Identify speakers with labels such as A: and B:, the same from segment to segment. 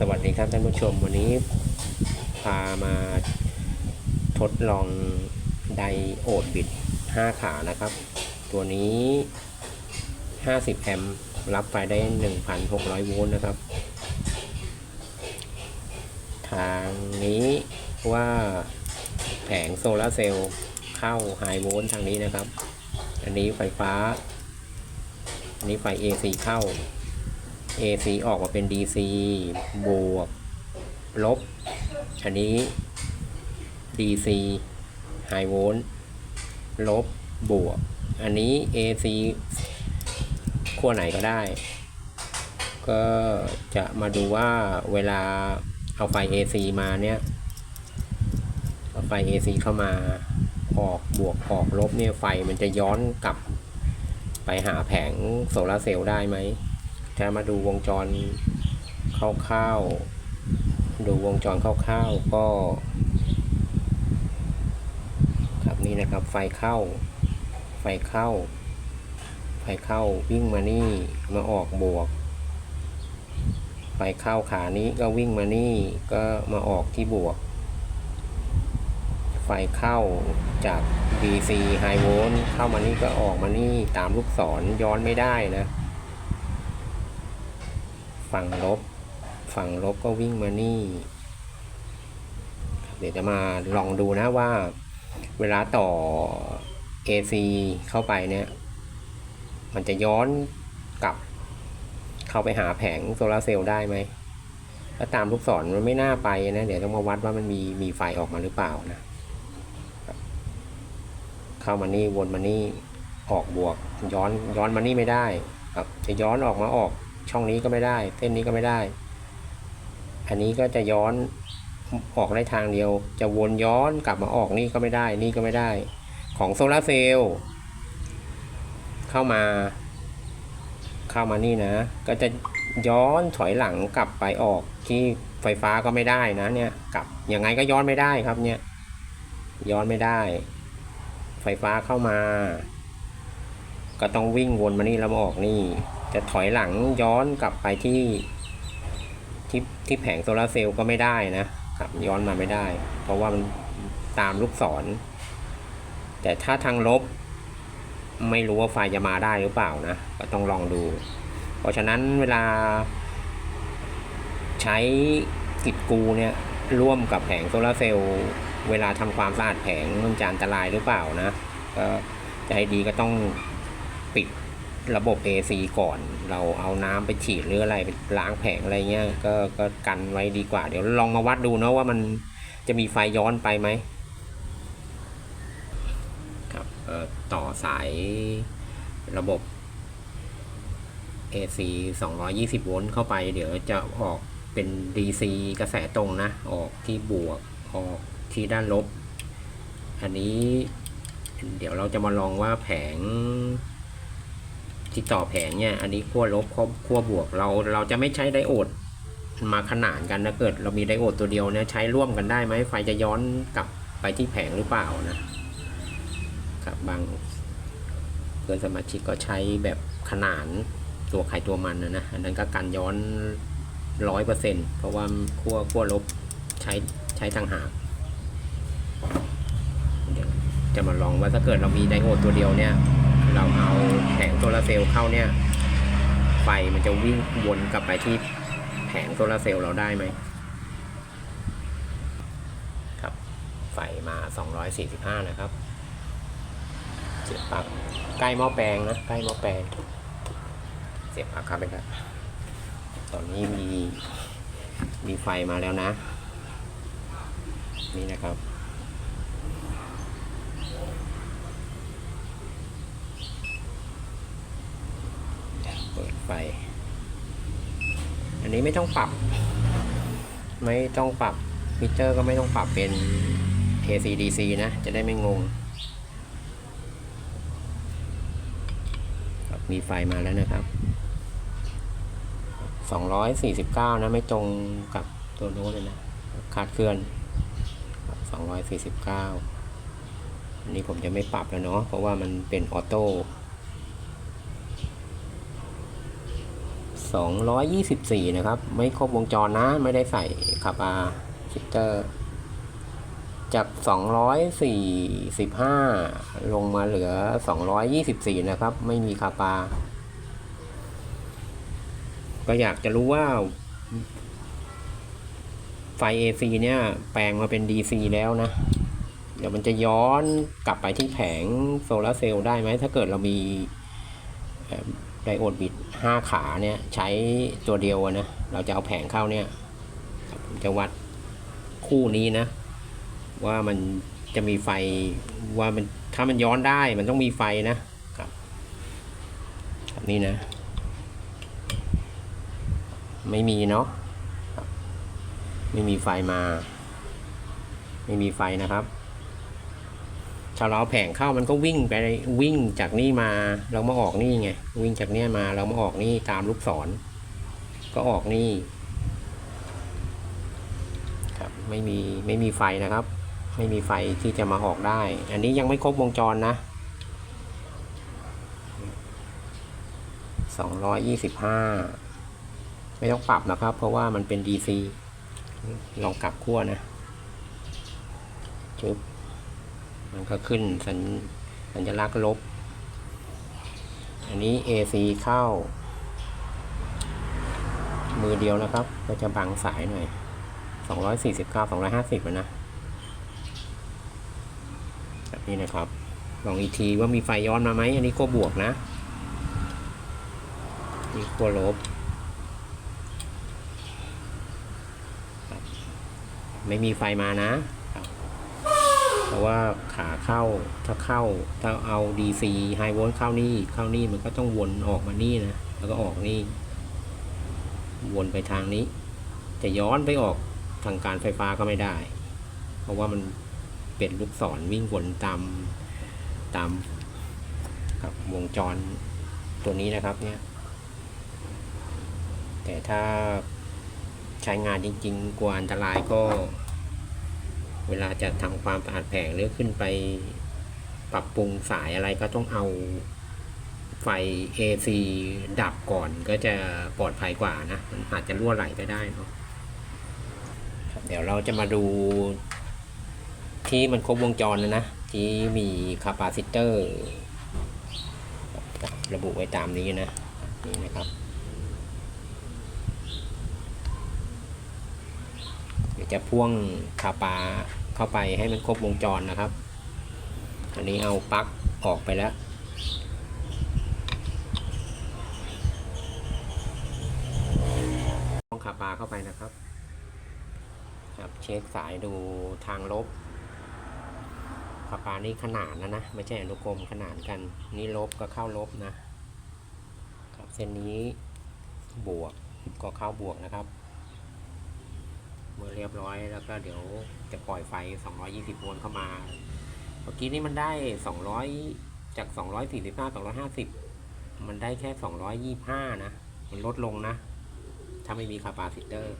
A: สวัสดีครับท่านผู้ชมวันนี้พามาทดลองไดโอดบิด 5 ขานะครับ ตัวนี้ 50 แอมป์รับไฟได้ 1,600 โวลต์นะครับ ทางนี้ว่าแผงโซลาร์เซลล์เข้าไฮโวลต์ทางนี้นะครับ อันนี้ไฟฟ้า อันนี้ไฟ AC เข้า AC ออกมาเป็น DC บวก ลบ อันนี้ DC High Volt ลบบวก อันนี้ AC ขั้วไหนก็ได้ ก็จะมาดูว่าเวลาเอาไฟ AC มาเนี่ยเอาไฟ AC เข้ามาออกบวกออกลบเนี่ยไฟมันจะย้อนกลับไปหาแผงโซลาเซลล์ได้ไหม จะมาดูวงจรคร่าวๆดูวงจรคร่าวๆก็ครับนี่นะครับไฟเข้า ไฟเข้า ไฟเข้าวิ่งมานี่มาออกบวก ไฟเข้าขานี้ก็วิ่งมานี่ก็มาออกที่บวก ไฟเข้าจาก DC High Volt เข้ามานี่ก็ออกมานี่ตามลูกศรย้อนไม่ได้นะ ฝั่งลบ ฝั่งลบก็วิ่งมานี่ เดี๋ยวจะมาลองดูนะว่า เวลาต่อ AC เข้าไปเนี่ย มันจะย้อนกลับ เข้าไปหาแผงโซลาร์เซลล์ได้ไหมถ้าตามลูกศรมันไม่น่าไปนะ เดี๋ยวต้องมาวัดว่ามันมีมีไฟออกมาหรือเปล่านะ เข้ามานี่วนมานี่ออกบวก ย้อนย้อนมานี่ไม่ได้ ครับ จะย้อนออกมาออก ช่องนี้ก็ไม่ได้ เส้นนี้ก็ไม่ได้ อันนี้ก็จะย้อนออกได้ทางเดียว จะวนย้อนกลับมาออกนี่ก็ไม่ได้ นี่ก็ไม่ได้ ของโซลาร์เซลล์เข้ามา เข้ามานี่นะ ก็จะย้อนถอยหลังกลับไปออกที่ไฟฟ้าก็ไม่ได้นะเนี่ยกลับยังไงก็ย้อนไม่ได้ครับเนี่ย ย้อนไม่ได้ ไฟฟ้าเข้ามา ก็ต้องวิ่งวนมานี่แล้วมาออกนี่จะถอยหลังย้อนกลับไปที่ที่ที่แผงโซลาร์เซลล์ก็ไม่ได้นะกลับย้อนมาไม่ได้ เพราะว่ามันตามลูกศร แต่ถ้าทางลบ ไม่รู้ว่าไฟจะมาได้หรือเปล่านะ ก็ต้องลองดู เพราะฉะนั้นเวลา ใช้กิดกูเนี่ยร่วมกับแผงโซลาร์เซลล์เวลาทำความสะอาดแผงมันจะอันตรายหรือเปล่านะก็จะให้ดีก็ต้อง ปิดระบบ AC ก่อน เราเอาน้ำไปฉีดหรืออะไรไปล้างแผงอะไรเงี้ยก็ก็กันไว้ดีกว่า เดี๋ยวลองมาวัดดูนะว่ามันจะมีไฟย้อนไปไหมครับเอ่อต่อสายระบบ AC 220 โวลต์เข้าไป เดี๋ยวจะออกเป็น DC กระแสตรงนะ ออกที่บวก ออกที่ด้านลบ อันนี้ เดี๋ยวเราจะมาลองว่าแผง ที่ต่อแผงเนี่ย อันนี้ขั้วลบขั้วบวกเราเราจะไม่ใช้ไดโอดมาขนานกันนะเกิด เรามีไดโอดตัวเดียวเนี่ยใช้ร่วมกันได้ไหมไฟจะย้อนกลับไปที่แผงหรือเปล่านะครับบางเพื่อนสมาชิกก็ใช้แบบขนานตัวใครตัวมันนะนะอันนั้นก็การย้อนร้อยเปอร์เซ็นต์เพราะว่าขั้วขั้วลบใช้ใช้ต่างหากจะมาลองว่าถ้าเกิดเรามีไดโอดตัวเดียวเนี่ย เราเอาแผงโซลาร์เซลล์เข้าเนี่ยไฟมันจะวิ่งวนกลับไปที่แผงโซลาร์เซลล์เราได้ไหมครับไฟมา 245 นะครับเสียบปลั๊กใกล้หม้อแปลงนะใกล้หม้อแปลงเสียบปลั๊กครับไปครับตอนนี้มีมีไฟมาแล้วนะ นี่นะครับ เปิดไฟ อั นี้ไม่ต้องปรับ ไม่ต้องปรับมิเตอร์ก็ไม่ต้องปรับเป็น AC DC นะ จะได้ไม่งงมีไฟมาแล้วนะครับ 249 นะ ไม่ตรงกับตัวโน้ตเลยนะ ขาดเคลื่อนครับ249 อันนี้ผมจะไม่ปรับแล้วเนาะเพราะว่ามันเป็นออโต้ สองร้อยยี่สิบสี่นะครับ ไม่ครบวงจรนะ ไม่ได้ใส่คาปาชิตเตอร์ จากสองร้อยสี่สิบห้าลงมาเหลือสองร้อยยี่สิบสี่นะครับ ไม่มีคาปา ก็อยากจะรู้ว่า ไฟ AC เนี่ย แปลงมาเป็น DC แล้วนะ เดี๋ยวมันจะย้อนกลับไปที่แผงโซลาร์เซลล์ได้ไหม ถ้าเกิดเรามี ไดโอดบิดห้าขาเนี่ยใช้ตัวเดียวนะเราจะเอาแผงเข้าเนี่ยผมจะวัดคู่นี้นะ ว่ามันจะมีไฟว่ามันถ้ามันย้อนได้มันต้องมีไฟนะครับครับนี่นะ ไม่มีเนาะไม่มีไฟมา ไม่มีไฟนะครับ ถ้าเราแผงเข้ามันก็วิ่งไปวิ่งจากนี่มาเรามาออกนี่ไงวิ่งจากเนี้ยมาเรามาออกนี่ตามลูกศร ก็ออกนี่ครับไม่มีไม่มีไฟนะครับ ไม่มีไฟที่จะมาออกได้ อันนี้ยังไม่ครบวงจรนะสองร้อยยี่สิบห้าไม่ต้องปรับนะครับ เพราะว่ามันเป็น DC ลองกลับขั้วนะจุ๊บ มันก็ขึ้นสัญสัญลักษณ์ลบ อันนี้ AC เข้า มือเดียวนะครับ ก็จะบังสายหน่อยสองร้อยสี่สิบเก้าสองร้อยห้าสิบนะแบบนี้นะครับ ลองอีกทีว่ามีไฟย้อนมาไหม อันนี้ก็บวกนะ นี่ขั้วลบ ไม่มีไฟมานะ รับเพราะว่าขาเข้าถ้าเข้าถ้าเอา DC ไฮโวลต์เข้านี่เข้านี่มันก็ต้องวนออกมานี่นะแล้วก็ออกนี่ วนไปทางนี้ จะย้อนไปออกทางการไฟฟ้าก็ไม่ได้ เพราะว่ามันเป็นลูกศรวิ่งวนตามตามกับวงจรตัวนี้นะครับเนี่ย แต่ถ้าใช้งานจริง ๆ กลัวอันตรายก็ เวลาจะทำความสะอาดแผงหรือขึ้นไปปรับปรุงสายอะไรก็ต้องเอาไฟ AC ดับก่อนก็จะปลอดภัยกว่านะ มันอาจจะรั่วไหลไปได้เนาะเดี๋ยวเราจะมาดูที่มันครบวงจรแล้วนะ ที่มีคาปาซิเตอร์ ระบุไว้ตามนี้นะ นี่นะครับ เดี๋ยว จะพ่วงคาปาเข้าไปให้มันครบวงจรนะครับ อันนี้เอาปลั๊กออกไปแล้ว พ่วงคาปาเข้าไปนะครับ ครับเช็คสายดูทางลบคาปานี่ขนานนะนะ ไม่ใช่อนุกรมขนานกัน นี่ลบก็เข้าลบนะครับ เส้นนี้บวกก็เข้าบวกนะครับ เมื่อเรียบร้อยแล้วก็เดี๋ยวจะปล่อยไฟ 220 โวลต์เข้ามา เมื่อกี้นี้มันได้ 200 จาก 245 250 มันได้แค่ 225 นะ มันลดลงนะ ถ้าไม่มีคาปาซิเตอร์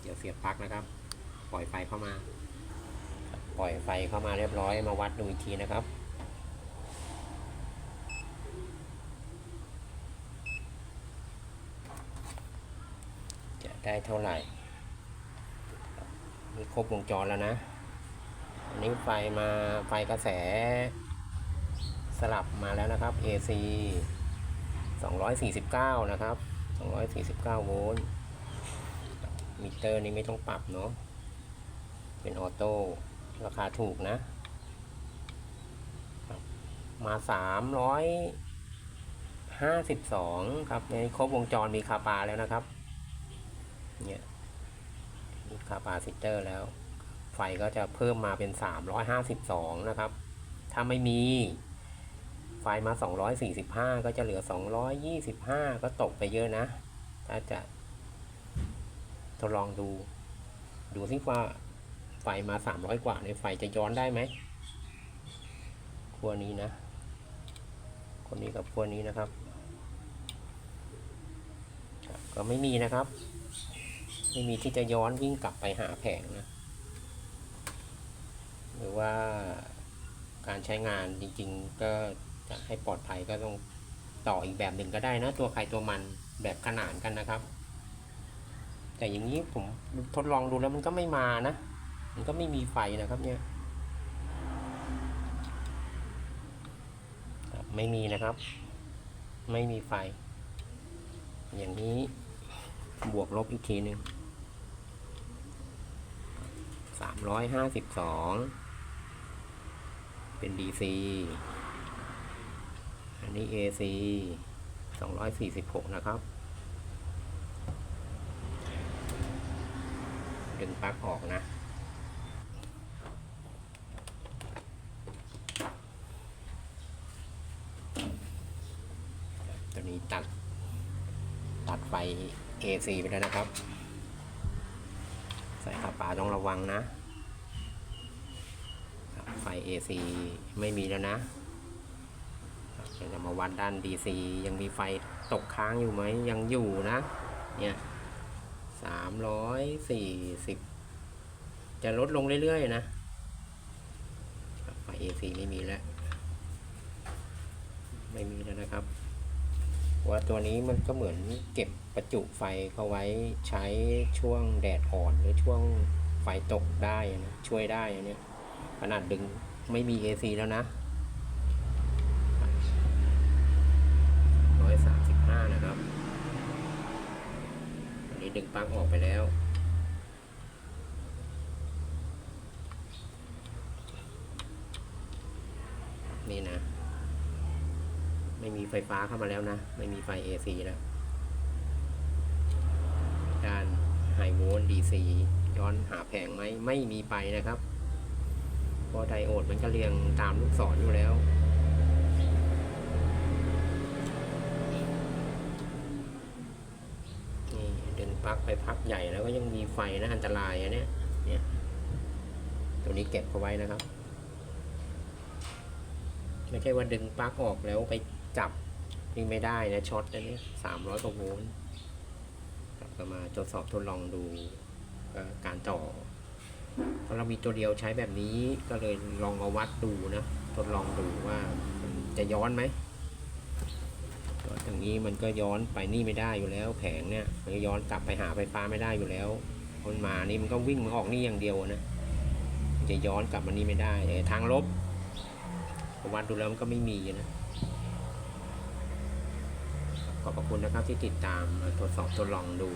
A: เดี๋ยวเสียบปลั๊กนะครับ ปล่อยไฟเข้ามา ปล่อยไฟเข้ามาเรียบร้อยมาวัดดูอีกทีนะครับจะได้เท่าไหร่ มีครบวงจรแล้วนะ อันนี้ไฟมาไฟกระแส สลับมาแล้วนะครับ AC 249 นะครับ 249 โวลต์ มิเตอร์นี้ไม่ต้องปรับเนาะ เป็นออโต้ ราคาถูกนะ มา 352 ครับในครบวงจรมีคาปาแล้วนะครับ เนี่ย คาปาซิเตอร์แล้ว ไฟก็จะเพิ่มมาเป็น 352 นะครับ ถ้าไม่มี ไฟมา 245 ก็จะเหลือ 225 ก็ตกไปเยอะนะ ถ้าจะทดลองดู ดูซิว่าไฟมา 300 กว่าในยไฟจะย้อนได้ไหมขั้วนี้นะ คนนี้กับขั้วนี้นะครับ ก็ไม่มีนะครับ ไม่มีที่จะย้อนวิ่งกลับไปหาแผงนะ หรือว่าการใช้งานจริงๆ ก็จะให้ปลอดภัยก็ต้องต่ออีกแบบหนึ่งก็ได้นะ ตัวใครตัวมันแบบขนานกันนะครับ แต่อย่างนี้ผมทดลองดูแล้วมันก็ไม่มานะ มันก็ไม่มีไฟนะครับเนี่ยไม่มีนะครับ ไม่มีไฟ อย่างนี้บวกลบอีกทีหนึ่ง สามร้อยห้าสิบสองเป็น DC อันนี้ AC สองร้อยสี่สิบหกนะครับ ดึงปลั๊กออกนะตัวนี้ตัด ตัดไฟ AC ไปแล้วนะครับ ส่ขาปลาต้องระวังนะไฟ AC ไม่มีแล้วนะครับเดี๋ยวจะมาวัดด้าน DC ยังมีไฟตกค้างอยู่ไหมยังอยู่นะ เนี่ยสามร้อยสี่สิบจะลดลงเรื่อยๆนะไฟ AC ไม่มีแล้ว ไม่มีแล้วนะครับว่าตัวนี้มันก็เหมือนเก็บ ประจุไฟเขาไว้ใช้ช่วงแดดอ่อนหรือช่วงไฟตกได้นะช่วยได้อันเนี้ยขนาดดึงไม่มี AC แล้วนะร้อยสามสิบห้านะครับ อันนี้ดึงปลั๊กออกไปแล้วนี่นะ ไม่มีไฟฟ้าเข้ามาแล้วนะ ไม่มีไฟ AC แล้วด้านไฮ โวลต์ DC ย้อนหาแผงไหมไม่มีไปนะครับเพราะไดโอดมันก็เรียงตามลูกศรอยู่แล้วนี่ดึงปลั๊กไปพักใหญ่แล้วก็ยังมีไฟนะอันตรายอันเนี้ยเนี่ยตัวนี้เก็บเอาไว้นะครับไม่ใช่ว่าดึงปลั๊กออกแล้วไปจับนี่ไม่ได้นะช็อตนะเนี่ยสามร้อยกว่าโวลต์ กลับมาทดสอบทดลองดูการต่อเพราะเรามีตัวเดียวใช้แบบนี้ก็เลยลองมาวัดดูนะทดลองดูว่าจะย้อนไหมก็ตรงนี้มันก็ย้อนไปนี่ไม่ได้อยู่แล้ว แผงเนี่ยมันย้อนกลับไปหาไฟฟ้าไม่ได้อยู่แล้วคนมานี่มันก็วิ่งมาออกนี่อย่างเดียวนะจะย้อนกลับมานี่ไม่ได้ทางลบวัดดูแล้วมันก็ไม่มีนะ ขอบพระคุณนะครับที่ติดตามมาทดสอบทดลองดู